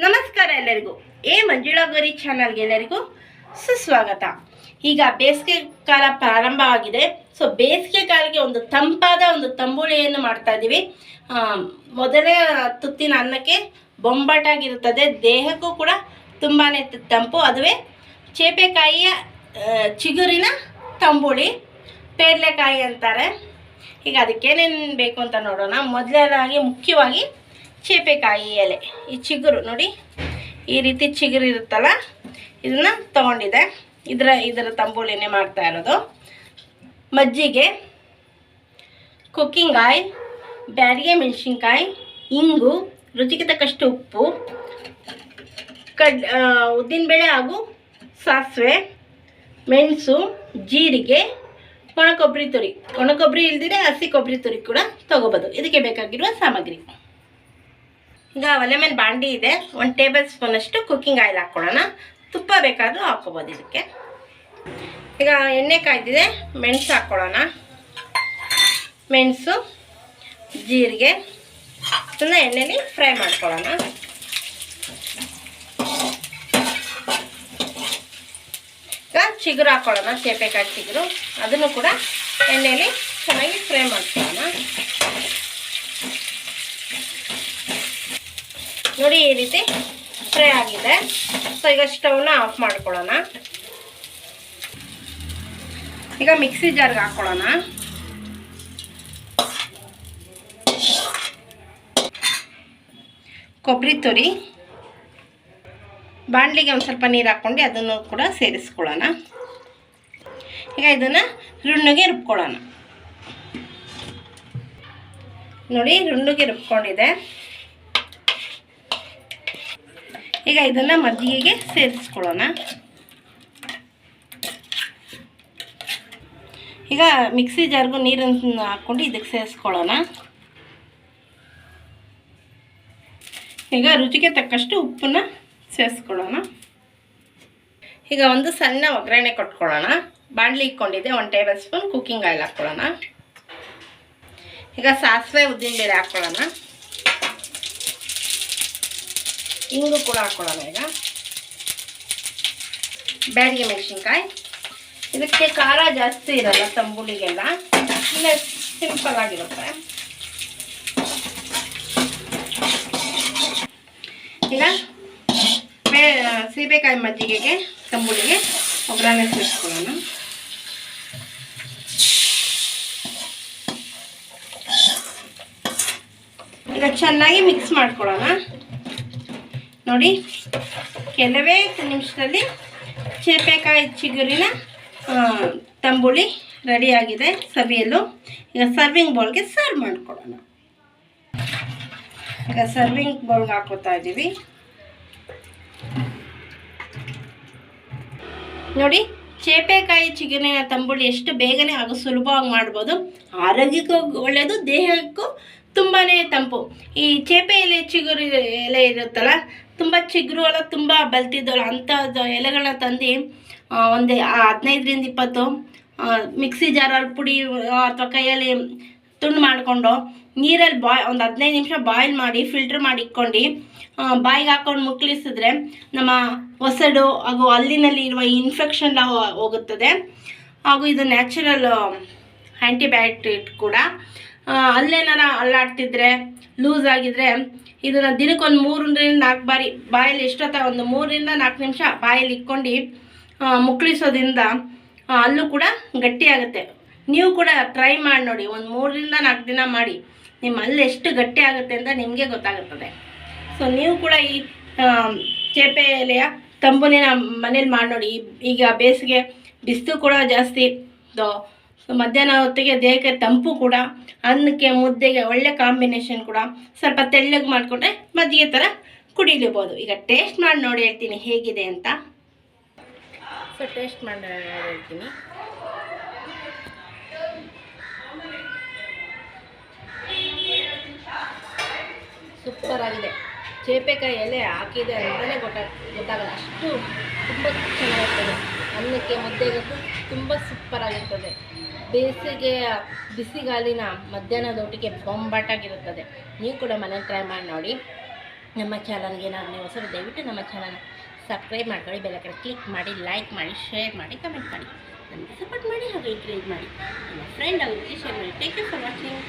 ನಮಸ್ಕಾರ ಎಲ್ಲರಿಗೂ. ಎ ಮಂಜುಳಾ ಗೌರಿ ಚಾನಲ್ಗೆ ಎಲ್ಲರಿಗೂ ಸುಸ್ವಾಗತ. ಈಗ ಬೇಸಿಗೆ ಕಾಲ ಪ್ರಾರಂಭವಾಗಿದೆ. ಸೊ ಬೇಸಿಗೆ ಕಾಲಿಗೆ ಒಂದು ತಂಪಾದ ಒಂದು ತಂಬುಳಿಯನ್ನು ಮಾಡ್ತಾ ಇದ್ದೀವಿ. ಮೊದಲೇ ತುತ್ತಿನ ಅನ್ನಕ್ಕೆ ಬೊಂಬಾಟಾಗಿರುತ್ತದೆ. ದೇಹಕ್ಕೂ ಕೂಡ ತುಂಬಾ ತಂಪು. ಅದುವೇ ಚೇಪೆಕಾಯಿಯ ಚಿಗುರಿನ ತಂಬುಳಿ. ಪೇರ್ಲೆಕಾಯಿ ಅಂತಾರೆ. ಈಗ ಅದಕ್ಕೇನೇನು ಬೇಕು ಅಂತ ನೋಡೋಣ. ಮೊದಲನೇದಾಗಿ ಮುಖ್ಯವಾಗಿ ಚೇಪೆಕಾಯಿ ಎಲೆ. ಈ ಚಿಗುರು ನೋಡಿ, ಈ ರೀತಿ ಚಿಗುರು ಇರುತ್ತಲ್ಲ, ಇದನ್ನ ತಗೊಂಡಿದೆ. ಇದರ ಇದರ ತಂಬುಳಿನೇ ಮಾಡ್ತಾ ಇರೋದು. ಮಜ್ಜಿಗೆ, ಕುಕ್ಕಿಂಗ್ ಆಯಿಲ್, ಬ್ಯಾಡಿಗೆ ಮೆಣಸಿನ್ಕಾಯಿ, ಇಂಗು, ರುಚಿಗೆ ತಕ್ಕಷ್ಟು ಉಪ್ಪು, ಕಡ್ ಉದ್ದಿನಬೇಳೆ ಹಾಗೂ ಸಾಸಿವೆ, ಮೆಣಸು, ಜೀರಿಗೆ ಒಣ ಕೊಬ್ಬರಿ ತುರಿ. ಒಣ ಕೊಬ್ಬರಿ ಇಲ್ದಿರೆ ಹಸಿ ಕೊಬ್ಬರಿ ತುರಿ ಕೂಡ ತಗೋಬೋದು. ಇದಕ್ಕೆ ಬೇಕಾಗಿರುವ ಸಾಮಗ್ರಿ. ಈಗ ಒಲೆ ಮೇಲೆ ಬಾಂಡಿ ಇದೆ. ಒಂದು ಟೇಬಲ್ ಸ್ಪೂನಷ್ಟು ಕುಕ್ಕಿಂಗ್ ಆಯಿಲ್ ಹಾಕ್ಕೊಳ್ಳೋಣ. ತುಪ್ಪ ಬೇಕಾದರೂ ಹಾಕ್ಕೋಬೋದು ಇದಕ್ಕೆ. ಈಗ ಎಣ್ಣೆ ಕಾಯ್ದಿದೆ. ಮೆಣಸು ಹಾಕ್ಕೊಳ್ಳೋಣ. ಮೆಣಸು, ಜೀರಿಗೆ, ಇದನ್ನ ಎಣ್ಣೆಲಿ ಫ್ರೈ ಮಾಡ್ಕೊಳ್ಳೋಣ. ಈಗ ಚಿಗುರು ಹಾಕ್ಕೊಳ್ಳೋಣ. ಚೇಪೆಕಾಯಿ ಚಿಗುರು. ಅದನ್ನು ಕೂಡ ಎಣ್ಣೆಲಿ ಚೆನ್ನಾಗಿ ಫ್ರೈ ಮಾಡ್ಕೊಳ್ಳೋಣ. ನೋಡಿ ಈ ರೀತಿ ಫ್ರೈ ಆಗಿದೆ. ಸೊ ಈಗ ಸ್ಟವ್ನ ಆಫ್ ಮಾಡ್ಕೊಳ್ಳೋಣ. ಈಗ ಮಿಕ್ಸಿ ಜಾರ್ಗೆ ಹಾಕ್ಕೊಳ್ಳೋಣ. ಕೊಬ್ಬರಿ ತುರಿ, ಬಾಣಲಿಗೆ ಒಂದು ಸ್ವಲ್ಪ ನೀರು ಹಾಕ್ಕೊಂಡು ಅದನ್ನು ಕೂಡ ಸೇರಿಸ್ಕೊಳ್ಳೋಣ. ಈಗ ಇದನ್ನು ರುಣ್ಣಗೆ ರುಬ್ಕೊಳ್ಳೋಣ. ನೋಡಿ ರುಣ್ಣಗೆ ರುಬ್ಕೊಂಡಿದೆ. ಈಗ ಇದನ್ನು ಮಜ್ಜಿಗೆಗೆ ಸೇರಿಸ್ಕೊಳ್ಳೋಣ. ಈಗ ಮಿಕ್ಸಿ ಜಾರ್ಗೂ ನೀರನ್ನು ಹಾಕ್ಕೊಂಡು ಇದಕ್ಕೆ ಸೇರಿಸ್ಕೊಳ್ಳೋಣ. ಈಗ ರುಚಿಗೆ ತಕ್ಕಷ್ಟು ಉಪ್ಪನ್ನ ಸೇರಿಸ್ಕೊಳ್ಳೋಣ. ಈಗ ಒಂದು ಸಣ್ಣ ಒಗ್ಗರಣೆ ಕೊಟ್ಕೊಳ್ಳೋಣ. ಬಾಣಲಿ ಇಟ್ಕೊಂಡಿದ್ದೆ ಒಂದು ಟೇಬಲ್ ಸ್ಪೂನ್ ಕುಕ್ಕಿಂಗ್ ಆಯಿಲ್ ಹಾಕ್ಕೊಳ್ಳೋಣ. ಈಗ ಸಾಸಿವೆ ಉದ್ದಿನ ಉದ್ದಿನಬೇಳೆ ಹಾಕ್ಕೊಳ್ಳೋಣ. ಇಂಗು ಕೂಡ ಹಾಕ್ಕೊಳ್ಳೋಣ ಈಗ. ಬ್ಯಾಡಿಗೆ ಮೆಣಸಿನ್ಕಾಯಿ. ಇದಕ್ಕೆ ಖಾರ ಜಾಸ್ತಿ ಇರಲ್ಲ ತಂಬುಳಿಗೆಲ್ಲ. ಇಲ್ಲ, ಸಿಂಪಲ್ ಆಗಿರುತ್ತೆ. ಈಗ ಬೇ ಸೀಬೆಕಾಯಿ ಮಜ್ಜಿಗೆಗೆ ತಂಬುಳಿಗೆ ಒಗ್ಗರಣೆ ಸೇರಿಸ್ಕೊಳ್ಳೋಣ. ಈಗ ಚೆನ್ನಾಗಿ ಮಿಕ್ಸ್ ಮಾಡ್ಕೊಳ್ಳೋಣ. ನೋಡಿ, ಕೆಲವೇ ನಿಮಿಷದಲ್ಲಿ ಚೇಪೆಕಾಯಿ ಚಿಗುರಿನ ತಂಬುಳಿ ರೆಡಿಯಾಗಿದೆ ಸವಿಯಲು. ಈಗ ಸರ್ವಿಂಗ್ ಬೌಲ್ಗೆ ಸರ್ವ್ ಮಾಡಿಕೊಡೋಣ ಈಗ ಸರ್ವಿಂಗ್ ಬೌಲ್ಗೆ ಹಾಕೋತಾ ಇದ್ದೀವಿ. ನೋಡಿ, ಚೇಪೆಕಾಯಿ ಚಿಗುರಿನ ತಂಬುಳಿ ಎಷ್ಟು ಬೇಗನೆ ಹಾಗೂ ಸುಲಭವಾಗಿ ಮಾಡ್ಬೋದು. ಆರೋಗ್ಯಕ್ಕೂ ಒಳ್ಳೆಯದು, ದೇಹಕ್ಕೂ ತುಂಬಾ ತಂಪು. ಈ ಚೇಪೆ ಎಲೆ ಚಿಗುರು ಎಲೆ ಇರುತ್ತಲ್ಲ ತುಂಬ ಚಿಗುರು ಒಳಗೆ ತುಂಬ ಬಲ್ತಿದ್ದವಳು ಅಂಥದ್ದು ಎಲೆಗಳನ್ನ ತಂದು ಒಂದು ಹದಿನೈದರಿಂದ ಇಪ್ಪತ್ತು ಮಿಕ್ಸಿ ಜಾರಲ್ಲಿ ಪುಡಿ ಅಥವಾ ಕೈಯಲ್ಲಿ ತುಂಡು ಮಾಡಿಕೊಂಡು ನೀರಲ್ಲಿ ಬಾಯ್, ಒಂದು ಹದಿನೈದು ನಿಮಿಷ ಬಾಯ್ಲ್ ಮಾಡಿ, ಫಿಲ್ಟ್ರ್ ಮಾಡಿ ಇಟ್ಕೊಂಡು ಬಾಯಿಗೆ ಹಾಕೊಂಡು ಮುಕ್ಳಿಸಿದ್ರೆ ನಮ್ಮ ಒಸಡು ಹಾಗೂ ಅಲ್ಲಿನಲ್ಲಿ ಇರುವ ಇನ್ಫೆಕ್ಷನ್ ಹೋಗುತ್ತದೆ. ಹಾಗೂ ಇದು ನ್ಯಾಚುರಲ್ ಆ್ಯಂಟಿಬಯೋಟಿಕ್ ಕೂಡ. ಅಲ್ಲೇನಾರ ಅಲ್ಲಾಡ್ತಿದ್ರೆ ಲೂಸ್ ಆಗಿದ್ರೆ ಇದನ್ನು ದಿನಕ್ಕೊಂದು ಮೂರರಿಂದ ನಾಲ್ಕು ಬಾರಿ, ಬಾಯಲ್ಲಿ ಎಷ್ಟೊತ್ತ, ಒಂದು ಮೂರರಿಂದ ನಾಲ್ಕು ನಿಮಿಷ ಬಾಯಲ್ಲಿ ಇಕ್ಕೊಂಡು ಮುಕ್ಕಳಿಸೋದ್ರಿಂದ ಅಲ್ಲೂ ಕೂಡ ಗಟ್ಟಿಯಾಗುತ್ತೆ ನೀವು ಕೂಡ ಟ್ರೈ ಮಾಡಿ ನೋಡಿ, ಒಂದು ಮೂರರಿಂದ ನಾಲ್ಕು ದಿನ ಮಾಡಿ ನಿಮ್ಮ ಅಲ್ಲಿ ಎಷ್ಟು ಗಟ್ಟಿ ಆಗುತ್ತೆ ಅಂತ ನಿಮಗೆ ಗೊತ್ತಾಗುತ್ತದೆ. ಸೊ ನೀವು ಕೂಡ ಈ ಚೇಪೆ ಎಲೆಯ ತಂಬುಲಿನ ಮನೇಲಿ ಮಾಡಿ ನೋಡಿ ಈಗ ಬೇಸಿಗೆ ಬಿಸಿಲು ಕೂಡ ಜಾಸ್ತಿ ಸೊ ಮಧ್ಯಾಹ್ನ ಹೊತ್ತಿಗೆ ದೇಹಕ್ಕೆ ತಂಪು ಕೂಡ, ಅನ್ನಕ್ಕೆ ಮುದ್ದೆಗೆ ಒಳ್ಳೆ ಕಾಂಬಿನೇಷನ್ ಕೂಡ ಸ್ವಲ್ಪ ತೆಳ್ಳಗೆ ಮಾಡಿಕೊಂಡ್ರೆ ಮಜ್ಜಿಗೆ ಥರ ಕುಡಿಲಿಬೋದು ಈಗ ಟೇಸ್ಟ್ ಮಾಡಿ ನೋಡಿ ಹೇಳ್ತೀನಿ ಹೇಗಿದೆ ಅಂತ. ಸೊ ಟೇಸ್ಟ್ ಮಾಡಿ ಹೇಳ್ತೀನಿ. ಸೂಪರ್ ಆಗಿದೆ. ಚೇಪೆಕಾಯಿ ಎಲೆ ಹಾಕಿದೆ ಅಂತಲೇ ಗೊತ್ತಾಗ ಗೊತ್ತಾಗಲ್ಲ. ಅಷ್ಟು ತುಂಬ ಚೆನ್ನಾಗಿರ್ತದೆ. ಅನ್ನಕ್ಕೆ ಮುದ್ದೆಗೂ ತುಂಬ ಸೂಪರ್ ಆಗಿರ್ತದೆ. ಬೇಸಿಗೆ ಬಿಸಿಗಾಲಿನ ಮಧ್ಯಾಹ್ನದ ಊಟಕ್ಕೆ ಬೊಂಬಾಟಾಗಿರುತ್ತದೆ. ನೀವು ಕೂಡ ಮನೇಲಿ ಟ್ರೈ ಮಾಡಿ ನೋಡಿ. ನಮ್ಮ ಚಾನಲ್ಗೆ ನಾನು ನೀವು ಹೊಸರು ದಯವಿಟ್ಟು ನಮ್ಮ ಚಾನಲ್ ಸಬ್ಸ್ಕ್ರೈಬ್ ಮಾಡ್ಕೊಳ್ಳಿ ಬೆಲ್ಲ ಕಡೆ ಕ್ಲಿಕ್ ಮಾಡಿ ಲೈಕ್ ಮಾಡಿ ಶೇರ್ ಮಾಡಿ ಕಮೆಂಟ್ ಮಾಡಿ. ನನಗೆ ಸಪೋರ್ಟ್ ಮಾಡಿ ಹಾಗೆ ಎಂಕರೇಜ್ ಮಾಡಿ. ನಮ್ಮ ಫ್ರೆಂಡ್ ಅವರಿಗೆ ಶೇರ್ ಮಾಡಿ ಥ್ಯಾಂಕ್ ಯು ಫಾರ್ ವಾಚಿಂಗ್